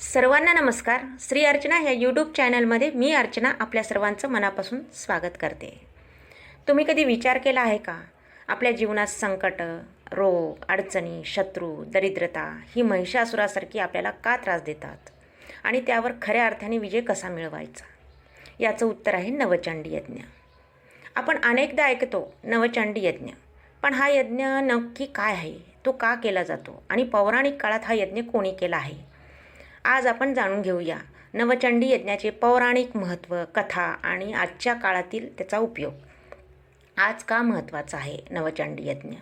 सर्वांना नमस्कार. श्री अर्चना ह्या यूट्यूब चॅनलमध्ये मी अर्चना आपल्या सर्वांचं मनापासून स्वागत करते. तुम्ही कधी विचार केला आहे का? आपल्या जीवनात संकट रोग अडचणी शत्रू दरिद्रता ही महिषासुरासारखी आपल्याला का त्रास देतात? आणि त्यावर खऱ्या अर्थाने विजय कसा मिळवायचा? याचं उत्तर आहे नवचंडी यज्ञ. आपण अनेकदा ऐकतो नवचंडी यज्ञ. पण हा यज्ञ नक्की काय आहे? तो का केला जातो? आणि पौराणिक काळात हा यज्ञ कोणी केला आहे? आज आपण जाणून घेऊया नवचंडी यज्ञाचे पौराणिक महत्त्व कथा आणि आजच्या काळातील त्याचा उपयोग. आज का महत्त्वाचा आहे नवचंडी यज्ञ?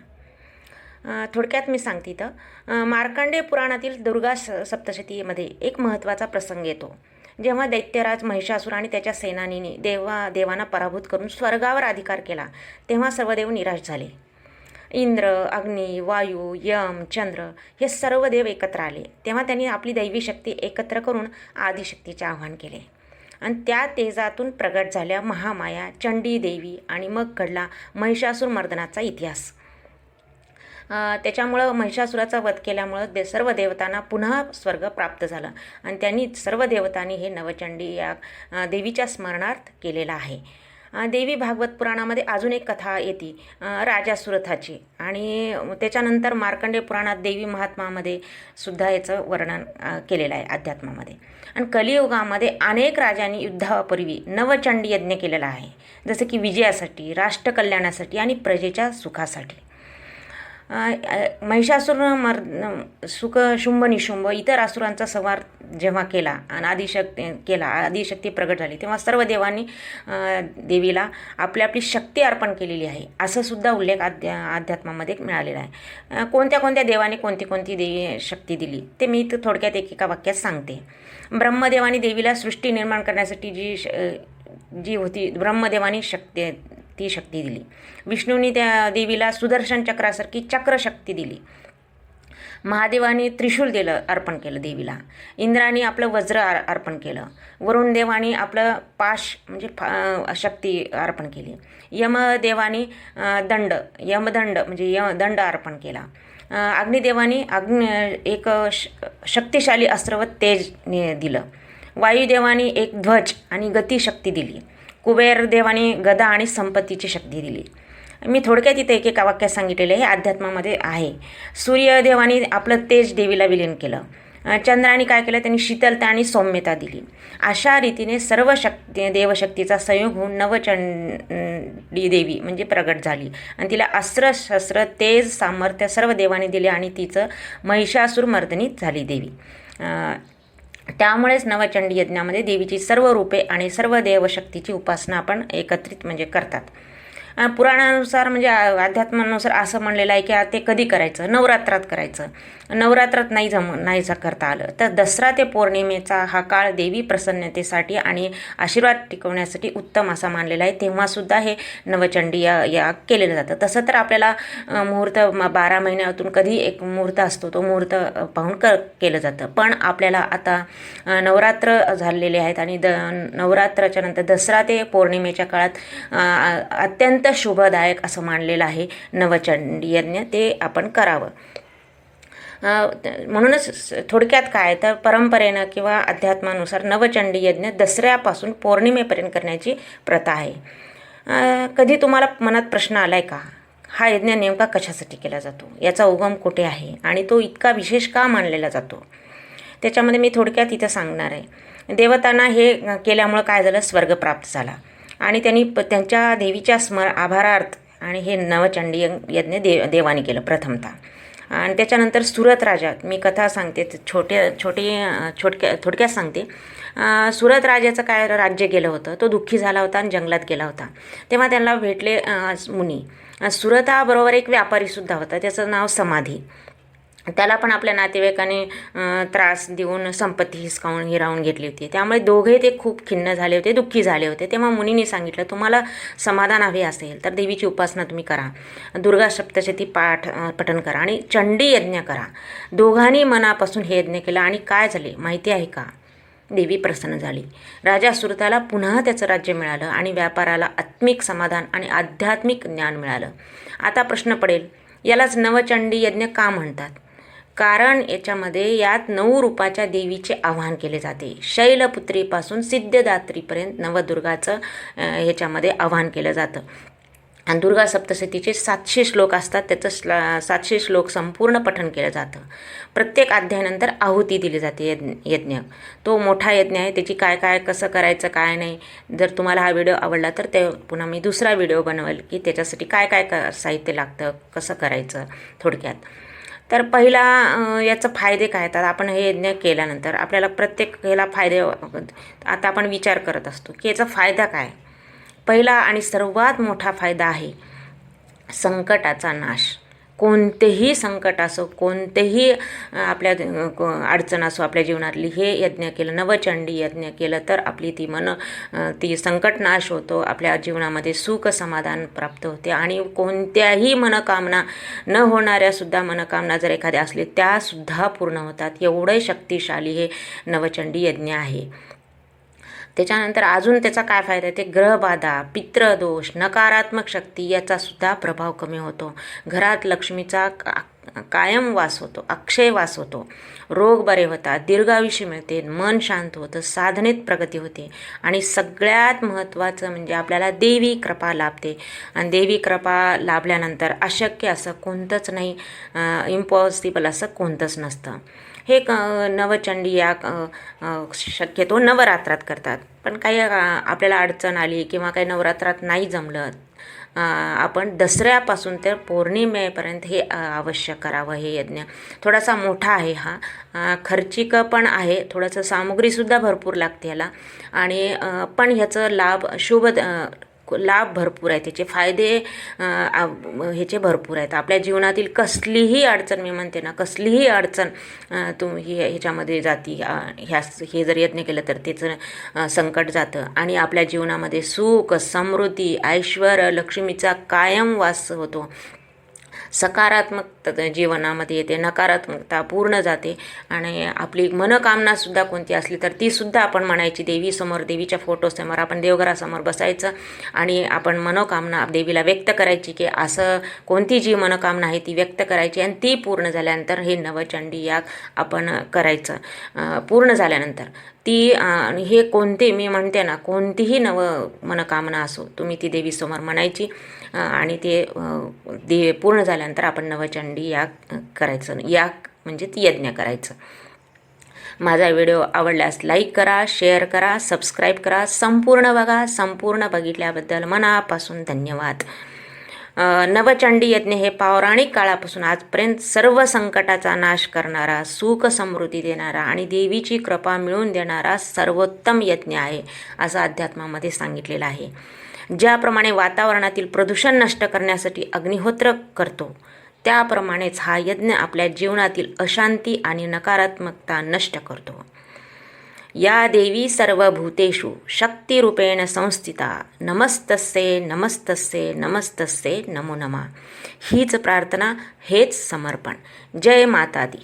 थोडक्यात मी सांगते तर मार्कंडे मार्कंडेय पुराणातील दुर्गा स सप्तशतीमध्ये एक महत्त्वाचा प्रसंग येतो. जेव्हा दैत्यराज महिषासूर आणि त्याच्या सेनानीने देवा देवांना पराभूत करून स्वर्गावर अधिकार केला तेव्हा सर्व देव निराश झाले. इंद्र अग्नी वायू यम चंद्र हे सर्व देव एकत्र आले. तेव्हा त्यांनी आपली दैवी शक्ती एकत्र करून आदिशक्तीचे आवाहन केले. आणि त्या तेजातून प्रगट झाल्या महामाया चंडी देवी आणि मग घडला महिषासूर मर्दनाचा इतिहास. त्याच्यामुळं महिषासुराचा वध केल्यामुळं दे सर्व देवतांना पुन्हा स्वर्ग प्राप्त झालं. आणि त्यांनी सर्व देवतांनी हे नवचंडी या देवीच्या स्मरणार्थ केलेलं आहे. देवी भागवत पुराणामध्ये अजून एक कथा येते राजा सुरथाची. आणि त्याच्यानंतर मार्कंडेय पुराणात देवी महात्मामध्ये सुद्धा याचं वर्णन केलेलं आहे अध्यात्मामध्ये. आणि कलियुगामध्ये अनेक राजांनी युद्धापूर्वी नवचंडी यज्ञ केलेला आहे. जसं की विजयासाठी राष्ट्रकल्याणासाठी आणि प्रजेच्या सुखासाठी. महिषासूर मर सुख शुंभ निशुंभ इतर असुरांचा संवार जेव्हा केला आणि आदिशक्ती केला आदिशक्ती प्रगट झाली तेव्हा सर्व देवांनी देवीला आपली आपली शक्ती अर्पण केलेली आहे. असं सुद्धा उल्लेख आध्या अध्यात्मामध्ये मिळालेला आहे. कोणत्या कोणत्या देवाने कोणती कोणती देवी शक्ती दिली ते मी इथं थोडक्यात एकेका वाक्यात सांगते. ब्रह्मदेवाने देवीला सृष्टी निर्माण करण्यासाठी जी श जी होती ब्रह्मदेवानी शक्ती ती शक्ती दिली. विष्णूंनी त्या देवीला सुदर्शन चक्रासारखी चक्रशक्ती दिली. महादेवाने त्रिशूल दिलं अर्पण केलं देवीला. इंद्राने आपलं वज्र अर्पण केलं. वरुण देवाने आपलं पाश म्हणजे फा शक्ती अर्पण केली. यमदेवाने दंड यमदंड म्हणजे यम दंड अर्पण केला. अग्निदेवाने अग्नि एक श शक्तिशाली अस्त्र व तेज दिलं. वायुदेवाने एक ध्वज आणि गतिशक्ती दिली. कुबेर देवाने गदा आणि संपत्तीची शक्ती दिली. मी थोडक्यात इथे एकेका वाक्यात सांगितलेले हे अध्यात्मामध्ये आहे. सूर्यदेवाने आपलं तेज देवीला विलीन केलं. चंद्राने काय केलं? त्यांनी शीतलता आणि सौम्यता दिली. अशा रीतीने सर्व शक्ती देवशक्तीचा संयोग होऊन नवचंडी देवी म्हणजे प्रगट झाली. आणि तिला अस्त्र शस्त्र तेज सामर्थ्य सर्व देवाने दिले आणि तिचं महिषासूर मर्दनीत झाली देवी. त्यामुळेच नवचंडी यज्ञामध्ये देवीची सर्व रूपे आणि सर्व देवशक्तीची उपासना आपण एकत्रित म्हणजे करतात. पुराणानुसार म्हणजे अध्यात्मानुसार असं म्हणलेलं आहे की ते कधी करायचं? नवरात्रात करायचं. नवरात्रात नाही जम नाही करता आलं. तर दसरा ते पौर्णिमेचा हा काळ देवी प्रसन्नतेसाठी आणि आशीर्वाद टिकवण्यासाठी उत्तम असा मानलेला आहे. तेव्हासुद्धा हे नवचंडी या या केलेलं जातं. तसं तर आपल्याला मुहूर्त बारा महिन्यातून कधी एक मुहूर्त असतो तो मुहूर्त पाहून क केलं जातं. पण आपल्याला आता नवरात्र झालेले आहेत आणि द नवरात्राच्या नंतर दसरा ते पौर्णिमेच्या काळात अत्यंत अत्यंत शुभदायक असं मानलेलं आहे नवचंडी यज्ञ ते आपण करावं. म्हणूनच थोडक्यात काय तर परंपरेनं किंवा अध्यात्मानुसार नवचंडी यज्ञ दसऱ्यापासून पौर्णिमेपर्यंत करण्याची प्रथा आहे. कधी तुम्हाला मनात प्रश्न आला आहे का? हा यज्ञ नेमका कशासाठी केला जातो? याचा उगम कुठे आहे? आणि तो इतका विशेष का मानलेला जातो? त्याच्यामध्ये मी थोडक्यात इथं सांगणार आहे. देवतांना हे केल्यामुळं काय झालं? स्वर्ग प्राप्त झाला. आणि त्यांनी प त्यांच्या देवीच्या स्मर आभारार्थ आणि हे नवचंडी यज्ञ- देव देवाने केलं प्रथमतः. आणि त्याच्यानंतर सुरत राजा मी कथा सांगते छोटे छोटे छोटक्या थोडक्यात सांगते. सुरत राजाचं काय राज्य गेलं होतं? तो दुःखी झाला होता आणि जंगलात गेला होता. तेव्हा त्यांना भेटले मुनी. सुरताबरोबर एक व्यापारीसुद्धा होता त्याचं नाव समाधी. त्याला पण आपल्या नातेवाईकाने त्रास देऊन संपत्ती हिसकावून हिरावून घेतली होती. त्यामुळे दोघे ते खूप खिन्न झाले होते दुःखी झाले होते. तेव्हा मुनीने सांगितलं तुम्हाला समाधान हवे असेल तर देवीची उपासना तुम्ही करा. दुर्गा सप्तशती पाठ पठन करा आणि चंडी यज्ञ करा. दोघांनी मनापासून हे यज्ञ केलं आणि काय झाले माहिती आहे का? देवी प्रसन्न झाली. राजा सुरताला पुन्हा त्याचं राज्य मिळालं आणि व्यापाराला आत्मिक समाधान आणि आध्यात्मिक ज्ञान मिळालं. आता प्रश्न पडेल यालाच नवचंडी यज्ञ का म्हणतात? कारण याच्यामध्ये यात नऊ रूपाच्या देवीचे आवाहन केले जाते. शैलपुत्रीपासून सिद्धदात्रीपर्यंत नवदुर्गाचं ह्याच्यामध्ये आवाहन केलं जातं. आणि दुर्गा सप्तशतीचे सातशे श्लोक असतात त्याचं श्ला सातशे श्लोक संपूर्ण पठण केलं जातं. प्रत्येक अध्यायानंतर आहुती दिली जाते यज्ञ यज्ञ. तो मोठा यज्ञ आहे त्याची काय काय कसं करायचं काय नाही. जर तुम्हाला हा व्हिडिओ आवडला तर ते पुन्हा मी दुसरा व्हिडिओ बनवेल की त्याच्यासाठी काय काय क साहित्य लागतं कसं करायचं थोडक्यात. तर पहिला याचं फायदे काय येतात आपण हे यज्ञ केल्यानंतर आपल्याला प्रत्येक ह्याला फायदे आता आपण विचार करत असतो की याचा फायदा काय? पहिला आणि सर्वात मोठा फायदा आहे संकटाचा नाश. कोणतेही संकट असो कोणतेही आपल्या को- अडचण असो आपल्या जीवनातली हे यज्ञ केलं नवचंडी यज्ञ केलं तर आपली ती मन ती संकट नाश होतो आपल्या जीवनामध्ये सुख समाधान प्राप्त होते. आणि कोणत्याही मनकामना न होणाऱ्या सुद्धा जर एखाद्या असली त्यासुद्धा पूर्ण होतात. एवढे शक्तिशाली हे नवचंडी यज्ञ आहे. त्याच्यानंतर अजून त्याचा काय फायदा आहे? ते ग्रहबाधा पित्रदोष नकारात्मक शक्ती याचा सुद्धा प्रभाव कमी होतो. घरात लक्ष्मीचा का- कायम वास होतो अक्षय वास होतो. रोग बरे होतात दीर्घायुष्य मिळते मन शांत होतं साधनेत प्रगती होते. आणि सगळ्यात महत्त्वाचं म्हणजे आपल्याला देवी कृपा लाभते. आणि देवी कृपा लाभल्यानंतर अशक्य असं कोणतंच नाही इम्पॉसिबल असं कोणतंच नसतं. हे क नवचंडी या शक्यतो नवरात्रात करतात. पण काही आपल्याला अडचण आली किंवा काही नवरात्रात नाही जमलं आपण दसऱ्यापासून तर पौर्णिमेपर्यंत हे अवश्य करावं हे यज्ञ. थोडासा मोठा आहे हा. खर्चिक पण आहे. थोडंसं सामुग्रीसुद्धा भरपूर लागते ह्याला आणि पण ह्याचं लाभ शुभ लाभ भरपूर आहेत. त्याचे फायदे ह्याचे भरपूर आहेत. आपल्या जीवनातील कसलीही अडचण मी म्हणते ना कसलीही अडचण तुम्ही ह्याच्यामध्ये जाती ह्या हे जर यत्न केलं तर त्याचं संकट जातं. आणि आपल्या जीवनामध्ये सुख समृद्धी ऐश्वर लक्ष्मीचा कायम वास होतो. सकारात्मक जीवनामध्ये येते नकारात्मकता पूर्ण जाते आणि आपली मनोकामनासुद्धा कोणती असली तर तीसुद्धा आपण म्हणायची देवीसमोर देवीच्या फोटोसमोर आपण देवघरासमोर बसायचं आणि आपण मनोकामना देवीला व्यक्त करायची की असं कोणती जी मनोकामना आहे ती व्यक्त करायची आणि ती पूर्ण झाल्यानंतर हे नवचंडी याग आपण करायचं पूर्ण झाल्यानंतर. ती हे कोणते मी म्हणते ना कोणतीही नव मनोकामना असो तुम्ही ती देवीसमोर म्हणायची आणि ते दे पूर्ण झाल्यानंतर आपण नवचंडी या करायचं या म्हणजे ती यज्ञ करायचं. माझा व्हिडिओ आवडल्यास लाईक करा शेअर करा सबस्क्राईब करा संपूर्ण बघा संपूर्ण बघितल्याबद्दल मनापासून धन्यवाद. नवचंडी यज्ञ हे पौराणिक काळापासून आजपर्यंत सर्व संकटाचा नाश करणारा सुख समृद्धी देणारा आणि देवीची कृपा मिळवून देणारा सर्वोत्तम यज्ञ आहे असं अध्यात्मामध्ये सांगितलेलं आहे. ज्याप्रमाणे वातावरणातील प्रदूषण नष्ट करण्यासाठी अग्निहोत्र करतो त्याप्रमाणेच हा यज्ञ आपल्या जीवनातील अशांती आणि नकारात्मकता नष्ट करतो. या देवी सर्वभूतेषु शक्तिरूपेण संस्थिता। नमस्तस्ये नमस्तस्ये नमस्तस्ये नमो नमा। हीच प्रार्थना हेच समर्पण। जय माता दी